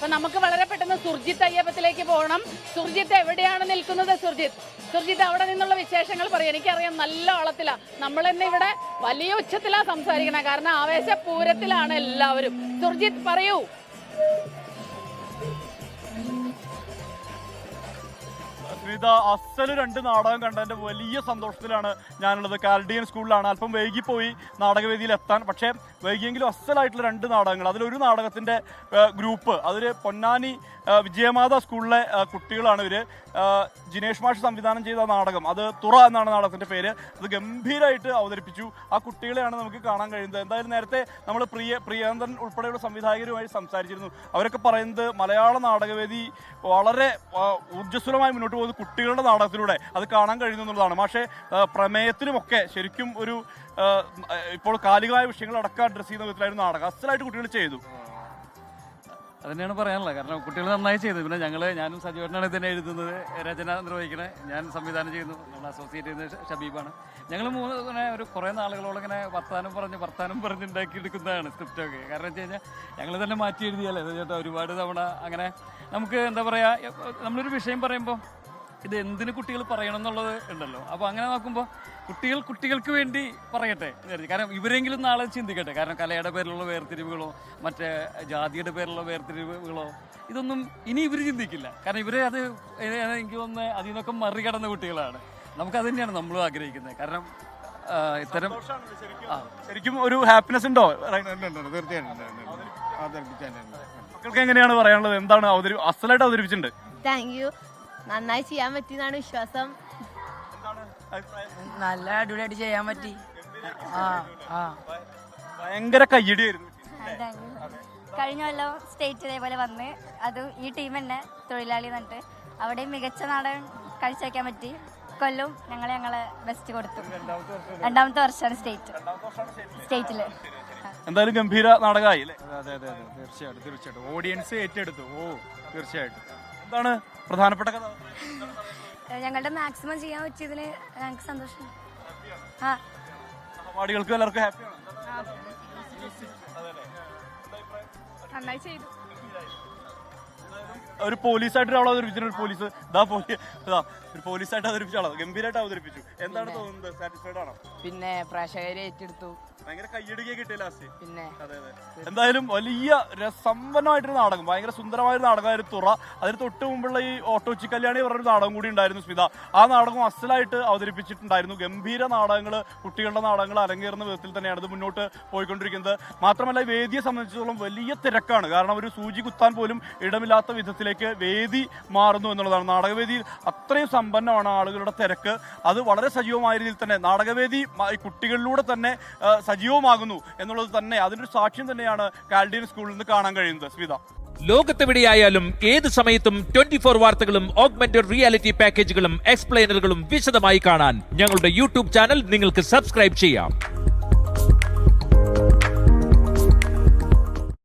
അപ്പൊ നമുക്ക് വളരെ പെട്ടെന്ന് സുർജിത്ത് അയ്യപ്പത്തിലേക്ക് പോകണം. സുർജിത്ത് എവിടെയാണ് നിൽക്കുന്നത് സുർജിത്ത്? സുർജിത്ത് അവിടെ നിന്നുള്ള വിശേഷങ്ങൾ പറയും. എനിക്കറിയാം നല്ല ഓളത്തിലാ നമ്മൾ തന്നെ ഇവിടെ വലിയ ഉച്ചത്തിലാ സംസാരിക്കണേ. കാരണം ആവേശ പൂരത്തിലാണ് എല്ലാവരും. സുർജിത്ത് പറയൂ. സ്മിത അസൽ രണ്ട് നാടകം കണ്ടതിന്റെ വലിയ സന്തോഷത്തിലാണ് ഞാനുള്ളത്. കാൽഡിയൻ സ്കൂളിലാണ്. അല്പം വൈകിപ്പോയി നാടകവേദിയിൽ എത്താൻ. പക്ഷേ വൈകിയെങ്കിലും അസലായിട്ടുള്ള രണ്ട് നാടകങ്ങൾ. അതിലൊരു നാടകത്തിന്റെ ഏഹ്, ഗ്രൂപ്പ്. അതിൽ പൊന്നാനി വിജയമാത സ്കൂളിലെ കുട്ടികളാണ് ഇവർ ജിനേഷ് മാഷ് സംവിധാനം ചെയ്ത നാടകം. അത് തുറ എന്നാണ് നാടകത്തിന്റെ പേര്. അത് ഗംഭീരമായിട്ട് അവതരിപ്പിച്ചു. ആ കുട്ടികളെയാണ് നമുക്ക് കാണാൻ കഴിയുന്നത്. എന്തായാലും നേരത്തെ നമ്മൾ പ്രിയ പ്രിയന്തൻ ഉൾപ്പെടെയുള്ള സംവിധായകരുമായി സംസാരിച്ചിരുന്നു. അവരൊക്കെ പറയുന്നത് മലയാള നാടകവേദി വളരെ ഊർജസ്വലമായി മുന്നോട്ട് പോകുന്നത് കുട്ടികളുടെ നാടകത്തിലൂടെ അത് കാണാൻ കഴിയുന്നു എന്നുള്ളതാണ്. പക്ഷേ പ്രമേയത്തിനുമൊക്കെ ശരിക്കും ഒരു ഇപ്പോൾ കാലികമായ വിഷയങ്ങൾ അടക്കം അഡ്രസ് ചെയ്യുന്ന വിധത്തിലായിരുന്നു നാടകം. അസലായിട്ട് കുട്ടികൾ ചെയ്തു. തന്നെയാണ് പറയാനുള്ളത്. കാരണം കുട്ടികൾ നന്നായി ചെയ്തു. പിന്നെ ഞങ്ങൾ ഞാനും സജീവനാണ് ഇതിനെ എഴുതുന്നത്. രചന നിർവഹിക്കണേ. ഞാൻ സംവിധാനം ചെയ്യുന്നു. നമ്മൾ അസോസിയേറ്റ് ചെയ്യുന്നത് ഷബീബാണ്. ഞങ്ങൾ മൂന്ന് ഇങ്ങനെ ഒരു കുറേ നാളുകളോളം ഇങ്ങനെ വർത്താനം പറഞ്ഞ് വർത്താനം പറഞ്ഞ് ഉണ്ടാക്കിയെടുക്കുന്നതാണ് സ്ക്രിപ്റ്റൊക്കെ കാരണം വെച്ച് കഴിഞ്ഞാൽ ഞങ്ങൾ തന്നെ മാറ്റി എഴുതിയാലേ ചേട്ടാ ഒരുപാട് തവണ അങ്ങനെ നമുക്ക് എന്താ പറയുക നമ്മളൊരു വിഷയം പറയുമ്പോൾ ഇത് എന്തിന് കുട്ടികൾ പറയണം എന്നുള്ളത് ഉണ്ടല്ലോ. അപ്പോൾ അങ്ങനെ നോക്കുമ്പോൾ കുട്ടികൾ കുട്ടികൾക്ക് വേണ്ടി പറയട്ടെ. കാരണം ഇവരെങ്കിലും നാളെ ചിന്തിക്കട്ടെ. കാരണം കലയുടെ പേരിലുള്ള വേർതിരിവുകളോ മറ്റേ ജാതിയുടെ പേരിലുള്ള വേർതിരിവുകളോ ഇതൊന്നും ഇനി ഇവർ ചിന്തിക്കില്ല. കാരണം ഇവരെ അത് എനിക്ക് തോന്നുന്നത് അതിൽ നിന്നൊക്കെ മറികടന്ന കുട്ടികളാണ്. നമുക്കത് തന്നെയാണ് നമ്മളും ആഗ്രഹിക്കുന്നത്. കാരണം ഇത്തരം ശരിക്കും. ഒരു ഹാപ്പിനെസ് ഉണ്ടോ? തീർച്ചയായിട്ടും മക്കൾക്ക് എങ്ങനെയാണ് പറയാനുള്ളത്? എന്താണ് അവതരി അസലായിട്ട് അവതരിപ്പിച്ചിട്ടുണ്ട്? താങ്ക് യു നന്നായി ചെയ്യാൻ പറ്റി എന്നാണ് വിശ്വാസം. നല്ല അടിപൊളിയായിട്ട് ചെയ്യാൻ പറ്റി. ആ ആ. ഭയങ്കര കയ്യടിയായിരുന്നു. കഴിഞ്ഞ കൊല്ലം സ്റ്റേറ്റ് ഇതേപോലെ വന്ന് അതും ഈ ടീം തന്നെ തൊഴിലാളി എന്നിട്ട് അവിടെ മികച്ച നാടകം കാഴ്ചവെക്കാൻ പറ്റി. കൊല്ലം ഞങ്ങൾ ഞങ്ങളെ ബെസ്റ്റ് കൊടുത്തു. രണ്ടാമത്തെ വർഷമാണ് സ്റ്റേറ്റ്. സ്റ്റേറ്റിൽ. എന്തായാലും ഗംഭീര നാടകമായി അല്ലേ? അതെ അതെ അതെ. തീർച്ചയായിട്ടും തീർച്ചയായിട്ടും. ഓഡിയൻസ് ഏറ്റെടുത്തു. ഓ തീർച്ചയായിട്ടും. എന്താണ് പ്രധാനപ്പെട്ട കഥ. ഞങ്ങളുടെ മാക്സിമം ചെയ്യാൻ പറ്റിയതിന് ഞങ്ങൾക്ക് സന്തോഷം. ആ. സഹപാഠികൾക്ക് എല്ലാവർക്കും ഹാപ്പിയാണ്. നന്നായി ചെയ്തു. ഒരു പോലീസായിട്ട് ഒരാൾ അവതരിപ്പിച്ചു ഒരു പോലീസ്. ദാ പോലീസ് ദാ ഒരു പോലീസായിട്ട് അവതരിപ്പിച്ച ആളാണ് ഗംഭീരമായിട്ട് അവതരിപ്പിച്ചു. എന്താണ് തോന്നുന്നത്? സാറ്റിസ്ഫൈഡ് ആണോ? പിന്നെ പ്രേക്ഷകരെ ഏറ്റെടുത്തു. ഭയങ്കര കയ്യടിക്കുക കിട്ടിയ ലാസ്റ്റ് പിന്നെ? അതെ അതെ. എന്തായാലും വലിയ രസമ്പന്നമായിട്ടൊരു നാടകം. ഭയങ്കര സുന്ദരമായ ഒരു നാടകമായിരുന്നു തുറ. അതിന് തൊട്ട് മുമ്പുള്ള ഈ ഓട്ടോച്ചി കല്യാണി പറഞ്ഞൊരു നാടകം കൂടി ഉണ്ടായിരുന്നു സ്മിത. ആ നാടകം അസലായിട്ട് അവതരിപ്പിച്ചിട്ടുണ്ടായിരുന്നു. ഗംഭീര നാടകങ്ങൾ കുട്ടികളുടെ നാടകങ്ങൾ അരങ്ങേറുന്ന വിധത്തിൽ തന്നെയാണ് ഇത് മുന്നോട്ട് പോയിക്കൊണ്ടിരിക്കുന്നത്. മാത്രമല്ല വേദിയെ സംബന്ധിച്ചിടത്തോളം വലിയ തിരക്കാണ്. കാരണം ഒരു സൂചി കുത്താൻ പോലും ഇടമില്ലാത്ത വിധത്തിലേക്ക് വേദി മാറുന്നു എന്നുള്ളതാണ്. നാടകവേദി അത്രയും സമ്പന്നമാണ് ആളുകളുടെ തിരക്ക്. അത് വളരെ സജീവമായ രീതിയിൽ തന്നെ നാടകവേദി കുട്ടികളിലൂടെ തന്നെ സജീവമാകുന്നു എന്നുള്ളത് തന്നെ അതിനൊരു സാക്ഷ്യം തന്നെയാണ് കാൽഡിയൻ സ്കൂളിൽ നിന്ന് കാണാൻ കഴിയുന്നത്. സ്മിത. ലോകത്തെവിടെയായാലും ഏത് സമയത്തും ട്വന്റി ഫോർ വാർത്തകളും ഓഗ്മെന്റഡ് റിയാലിറ്റി പാക്കേജുകളും എക്സ്പ്ലെയിനറുകളും വിശദമായി കാണാൻ ഞങ്ങളുടെ യൂട്യൂബ് ചാനൽ നിങ്ങൾക്ക് സബ്സ്ക്രൈബ് ചെയ്യാം.